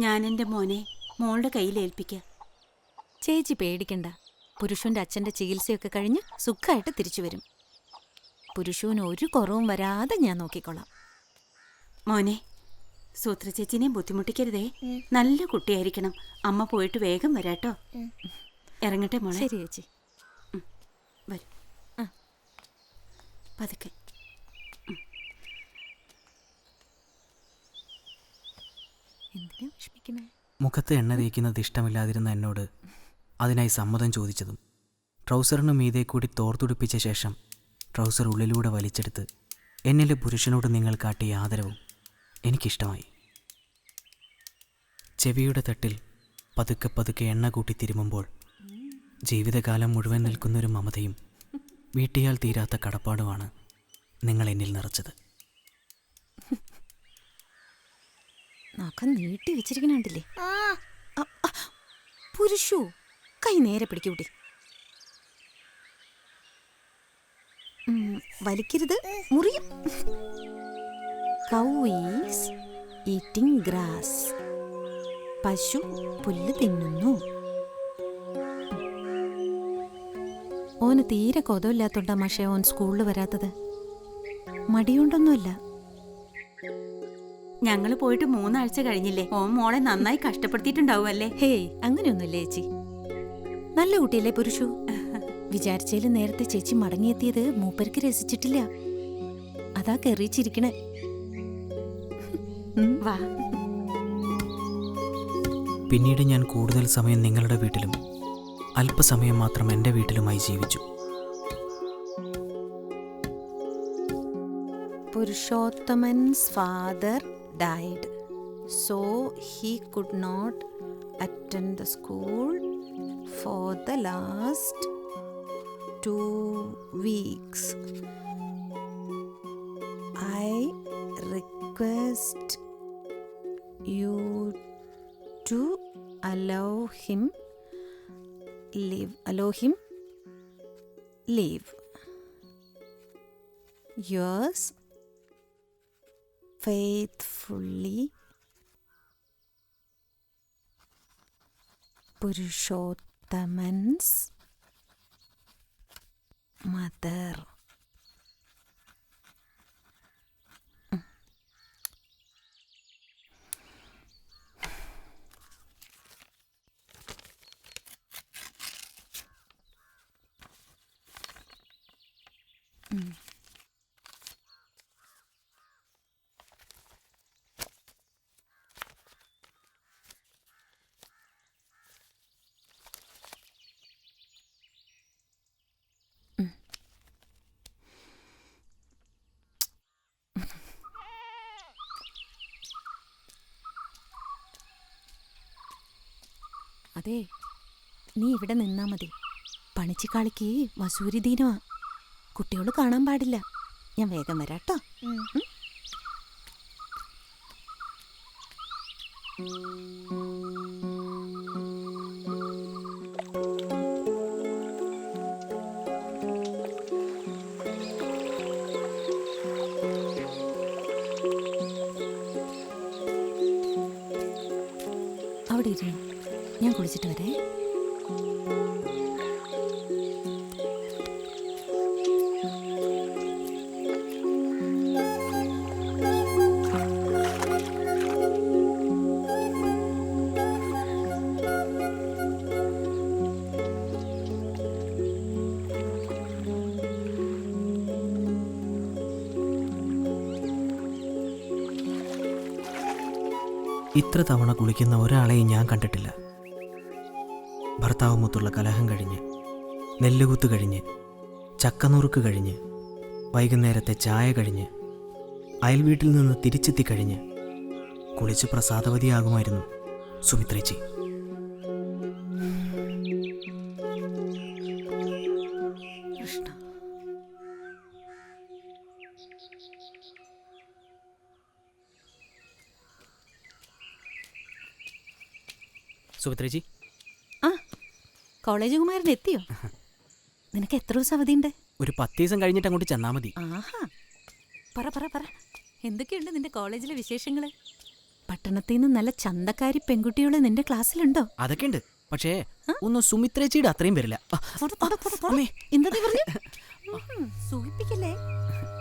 ഞാൻ എന്റെ മോനെ മോളുടെ കയ്യിൽ ഏൽപ്പിക്കാം. ചേച്ചി പേടിക്കണ്ട. പുരുഷന്റെ അച്ഛന്റെ ചികിത്സയൊക്കെ കഴിഞ്ഞ് സുഖമായിട്ട് തിരിച്ചു വരും. പുരുഷന് ഒരു കുറവും വരാതെ ഞാൻ നോക്കിക്കൊള്ളാം മോനെ സൂത്ര ചേച്ചിനെ ബുദ്ധിമുട്ടിക്കരുതേ നല്ല കുട്ടിയായിരിക്കണം. അമ്മ പോയിട്ട് വേഗം വരാട്ടോ. ഇറങ്ങട്ടെ മോളെ. ശരി ചേച്ചി. വരും. പതുക്കെ. എന്തിനാ മുഖത്ത് എണ്ണ തേക്കുന്നത് ഇഷ്ടമില്ലാതിരുന്ന എന്നോട് അതിനായി സമ്മതം ചോദിച്ചതും ട്രൗസറിനു മീതെ കൂടി തോർത്തുടിപ്പിച്ച ശേഷം ട്രൗസർ ഉള്ളിലൂടെ വലിച്ചെടുത്ത് എന്നിലെ പുരുഷനോട് നിങ്ങൾ കാട്ടിയ ആദരവും എനിക്കിഷ്ടമായി. ചെവിയുടെ തട്ടിൽ പതുക്കെ പതുക്കെ എണ്ണ കൂട്ടി തിരുമുമ്പോൾ ജീവിതകാലം മുഴുവൻ നിൽക്കുന്നൊരു മമതയും വീട്ടിയാൽ തീരാത്ത കടപ്പാടുമാണ് നിങ്ങൾ എന്നിൽ നിറച്ചത്. നഖം നീട്ടി വെച്ചിരിക്കണണ്ടില്ലേ പുരുഷു? കൈ നേരെ പിടിക്കൂട്ടി വലിക്കരുത്. മുറിയും. കൗ ഈസ് ഈറ്റിംഗ് ഗ്രാസ് പശു പുല്ല് തിന്നുന്നു. ഓന് തീരെ കൊതമില്ലാത്തോണ്ടാ മഷേ ഓൻ സ്കൂളിൽ വരാത്തത്. മടിയുണ്ടൊന്നുമല്ല. ഞങ്ങൾ പോയിട്ട് മൂന്നാഴ്ച കഴിഞ്ഞില്ലേ. ഓ മോളെ നന്നായി കഷ്ടപ്പെടുത്തിയിട്ടുണ്ടാവും അല്ലേ ഹേയ് അങ്ങനെയൊന്നുമില്ല ചേച്ചി? നല്ല കുട്ടിയല്ലേ പുരുഷു? വിചാരിച്ചതിൽ നേരത്തെ ചേച്ചി മടങ്ങിയെത്തിയത് മൂപ്പർക്ക് രസിച്ചിട്ടില്ല. അതാ കെറിയിച്ചിരിക്കണേ വാ. പിന്നീട് ഞാൻ കൂടുതൽ സമയം നിങ്ങളുടെ വീട്ടിലും അല്പസമയം മാത്രം എന്റെ വീട്ടിലുമായി ജീവിച്ചു. Purushothaman's father died. So he could not attend the school for the last two weeks. I request you to allow him leave allow him leave yours faithfully Purushottamans mother. അതെ നീ ഇവിടെ നിന്നാ മതി. പണിച്ചിക്കാളിക്ക് വസൂരി ദീനമാ കുട്ടികൾ കാണാൻ പാടില്ല. ഞാൻ വേഗം വരാട്ടോ. ഉം? അവിടെ ഇത്ര തവണ കുളിക്കുന്ന ഒരാളെയും ഞാൻ കണ്ടിട്ടില്ല. ഭർത്താവുമൊത്തുള്ള കലഹം കഴിഞ്ഞ് നെല്ലുകുത്ത് കഴിഞ്ഞ് ചക്കനുറുക്ക് കഴിഞ്ഞ് വൈകുന്നേരത്തെ ചായ കഴിഞ്ഞ് അയൽവീട്ടിൽ നിന്ന് തിരിച്ചെത്തി കഴിഞ്ഞ് കുളിച്ച് പ്രസാദവതിയാകുമായിരുന്നു സുമിത്രേച്ചി. സുമിത്രേച്ചി ആ കോളേജ് കുമാരൻ എത്തിയോ? നിനക്ക് എത്ര ദിവസം അവധിയുണ്ട്? ഒരു പത്ത് ദിവസം കഴിഞ്ഞിട്ട് അങ്ങോട്ട് ചെന്നാൽ മതി. ആഹാ. പറ പറ പറ. എന്തൊക്കെയുണ്ട് നിന്റെ കോളേജിലെ വിശേഷങ്ങൾ? പട്ടണത്തിൽ നിന്ന് നല്ല ചന്തക്കാരി പെൺകുട്ടികൾ നിന്റെ ക്ലാസ്സിലുണ്ടോ? അതൊക്കെ ഉണ്ട് പക്ഷേ ഒന്ന് സുമിത്രേച്ചിയുടെ അത്രയും വരില്ല. സൂചിപ്പിക്കല്ലേ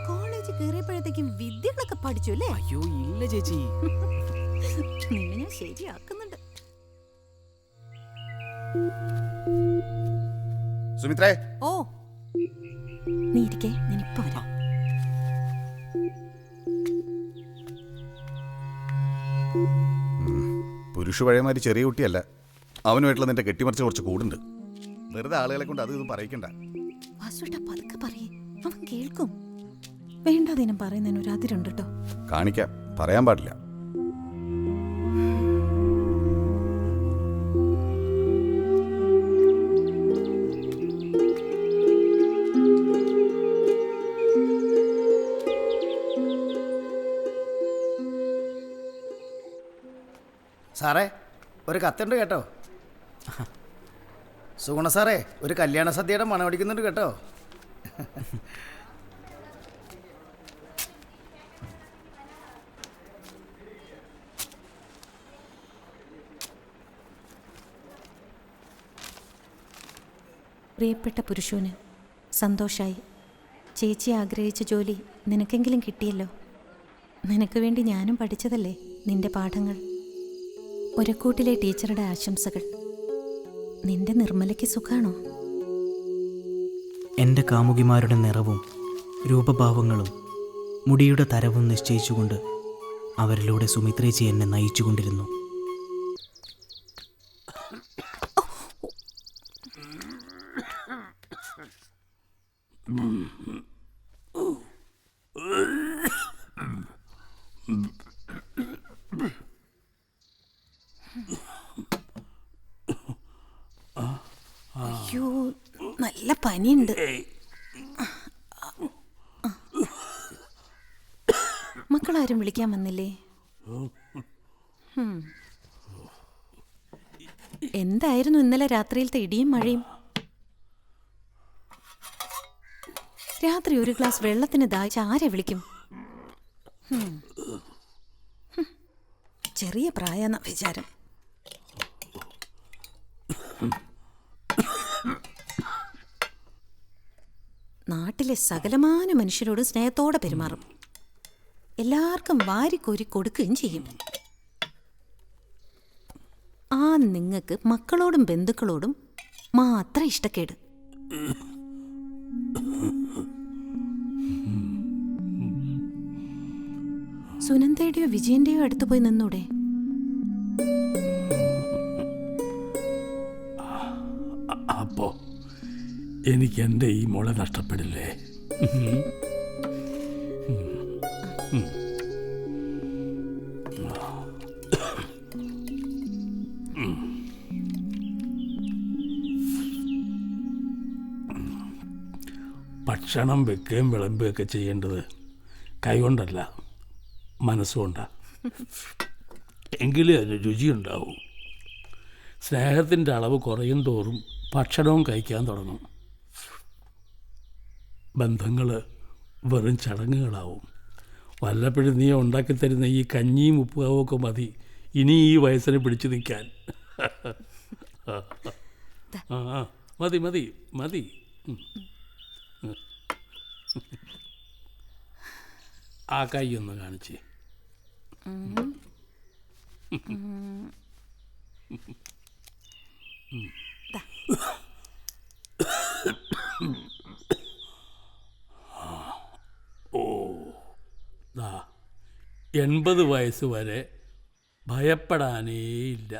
കോളേജ് കയറിയപ്പോഴത്തേക്കും വിദ്യകളൊക്കെ പഠിച്ചു അല്ലേ? അയ്യോ ഇല്ല ചേച്ചി. നിന്നെ ഞാൻ ശരിയാക്കുന്നുണ്ട് സുമിത്രേ. ഓ. നീ ഇരിക്കേ ഞാൻ ഇപ്പൊ വരാം പുരുഷ പഴയമാതിരി ചെറിയ കുട്ടിയല്ല. അവനുമായിട്ടുള്ള നിന്റെ കെട്ടിമറിച്ച് കുറച്ച് കൂടുണ്ട്. വെറുതെ ആളുകളെ കൊണ്ട് അത് ഇതും പറയിക്കണ്ട. വാസുട്ട പതുക്കെ പറയേ. അവൻ കേൾക്കും. വേണ്ട ദിനം പറയുന്നതിന് ഒരു അതിരുണ്ട് കേട്ടോ. കാണിക്കാം. പറയാൻ പാടില്ല. സാറേ ഒരു കത്തുണ്ട് കേട്ടോ. സുഗുണ സാറേ ഒരു കല്യാണ സദ്യയുടെ മണം അടിക്കുന്നുണ്ട് കേട്ടോ. പ്രിയപ്പെട്ട പുരുഷന് സന്തോഷായി. ചേച്ചി ആഗ്രഹിച്ച ജോലി നിനക്കെങ്കിലും കിട്ടിയല്ലോ? നിനക്ക് വേണ്ടി ഞാനും പഠിച്ചതല്ലേ നിന്റെ പാഠങ്ങൾ? ഒരക്കൂട്ടിലെ ടീച്ചറുടെ ആശംസകൾ. നിന്റെ നിർമ്മലയ്ക്ക് സുഖാണോ? എന്റെ കാമുകിമാരുടെ നിറവും രൂപഭാവങ്ങളും മുടിയുടെ തരവും നിശ്ചയിച്ചുകൊണ്ട് അവരിലൂടെ സുമിത്രേച്ചി എന്നെ നയിച്ചുകൊണ്ടിരുന്നു. അയ്യോ നല്ല പനിയുണ്ട്. മക്കളാരും വിളിക്കാൻ വന്നില്ലേ. എന്തായിരുന്നു ഇന്നലെ രാത്രിയിലത്തെ ഇടിയും മഴയും? രാത്രി ഒരു ഗ്ലാസ് വെള്ളത്തിന് ദാഹിച്ച് ആരെ വിളിക്കും. ചെറിയ പ്രായെന്ന വിചാരം. നാട്ടിലെ സകലമാന മനുഷ്യരോട് സ്നേഹത്തോടെ പെരുമാറും. എല്ലാവർക്കും വാരിക്കോരി കൊടുക്കുകയും ചെയ്യും. ആ നിങ്ങൾക്ക് മക്കളോടും ബന്ധുക്കളോടും മാത്രം ഇഷ്ടക്കേട്. സുനന്ദയുടെയോ വിജയന്റെയോ അടുത്ത് പോയി നിന്നൂടെ? എനിക്ക് എന്റെ ഈ മോളെ നഷ്ടപ്പെടില്ലേ? ഭക്ഷണം വെക്കുകയും വിളമ്പുകയൊക്കെ ചെയ്യേണ്ടത് കൈകൊണ്ടല്ല മനസ്സുകൊണ്ടാണ് എങ്കിലും അതിന് രുചിയുണ്ടാവും. സ്നേഹത്തിന്റെ അളവ് കുറയും തോറും ഭക്ഷണവും കഴിക്കാൻ തുടങ്ങും. ബന്ധങ്ങൾ വെറും ചടങ്ങുകളാവും വല്ലപ്പോഴും നീ ഉണ്ടാക്കി തരുന്ന ഈ കഞ്ഞിയും ഉപ്പുകാവും ഒക്കെ മതി ഇനി ഈ വയസ്സിനെ പിടിച്ചു നിൽക്കാൻ ആ മതി മതി മതി. ആ കൈ ഒന്ന് കാണിച്ചേ ദാ എൺപത് വയസ്സ് വരെ ഭയപ്പെടാനേയില്ല.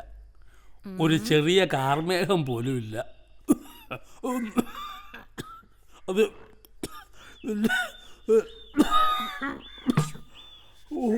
ഒരു ചെറിയ കാർമേഘം പോലും ഇല്ല. അത് ഓ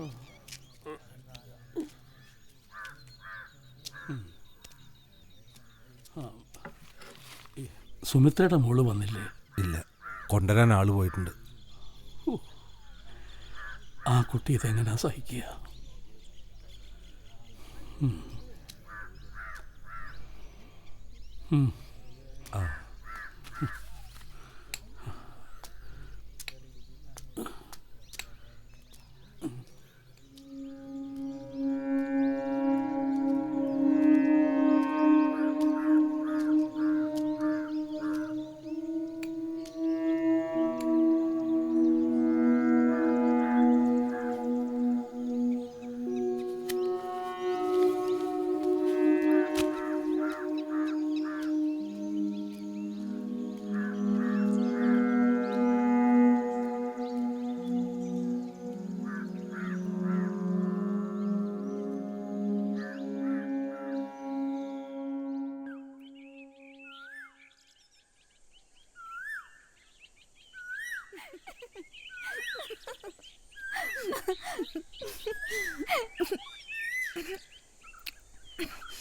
Oh. സുമിത്രയുടെ മോൾ വന്നില്ലേ? ഇല്ല. കൊണ്ടുവരാൻ ആൾ പോയിട്ടുണ്ട്. ആ കുട്ടി ഇതെങ്ങനെ സഹിക്കുക? ഉം.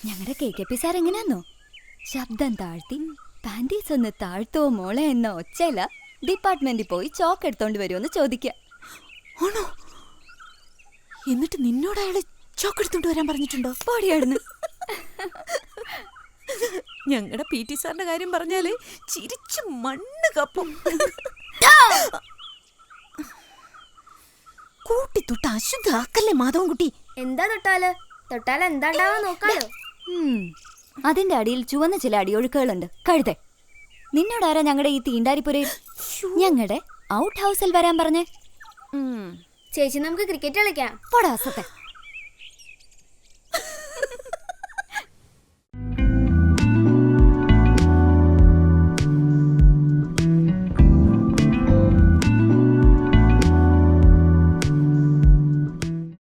ഞങ്ങളുടെ കെ കെ പി സാർ എങ്ങനെയാന്നോ? ശബ്ദം താഴ്ത്തി പാന്റീസ് ഒന്ന് താഴ്ത്തോ മോളെ എന്ന ഒച്ചയില ഡിപ്പാർട്ട്മെന്റിൽ പോയി ചോക്ക് എടുത്തോണ്ട് വരുമെന്ന് ചോദിക്കുക ആണോ? എന്നിട്ട് നിന്നോട് അയാൾ ചോക്ക് എടുത്തോണ്ട് വരാൻ പറഞ്ഞിട്ടുണ്ടോ? പാടിയായിരുന്നു ഞങ്ങളുടെ പി ടി സാറിന്റെ കാര്യം പറഞ്ഞാൽ ചിരിച്ചു മണ്ണ് കപ്പും. കൂട്ടി തൊട്ട് അശുദ്ധാക്കല്ലേ മാധവൻകുട്ടി? എന്താ തൊട്ടാൽ? തൊട്ടാൽ എന്താ നോക്കാലോ. അതിന്റെ അടിയിൽ ചുവന്ന ചില അടിയൊഴുക്കുകളുണ്ട്. കഴുതെ. നിന്നോടാരാ ഞങ്ങളുടെ ഈ തീണ്ടാരിപ്പുരയിൽ? ഞങ്ങളുടെ ഔട്ട് ഹൗസിൽ വരാൻ പറഞ്ഞേ? ചേച്ചി നമുക്ക് ക്രിക്കറ്റ് കളിക്കാം. പോടാ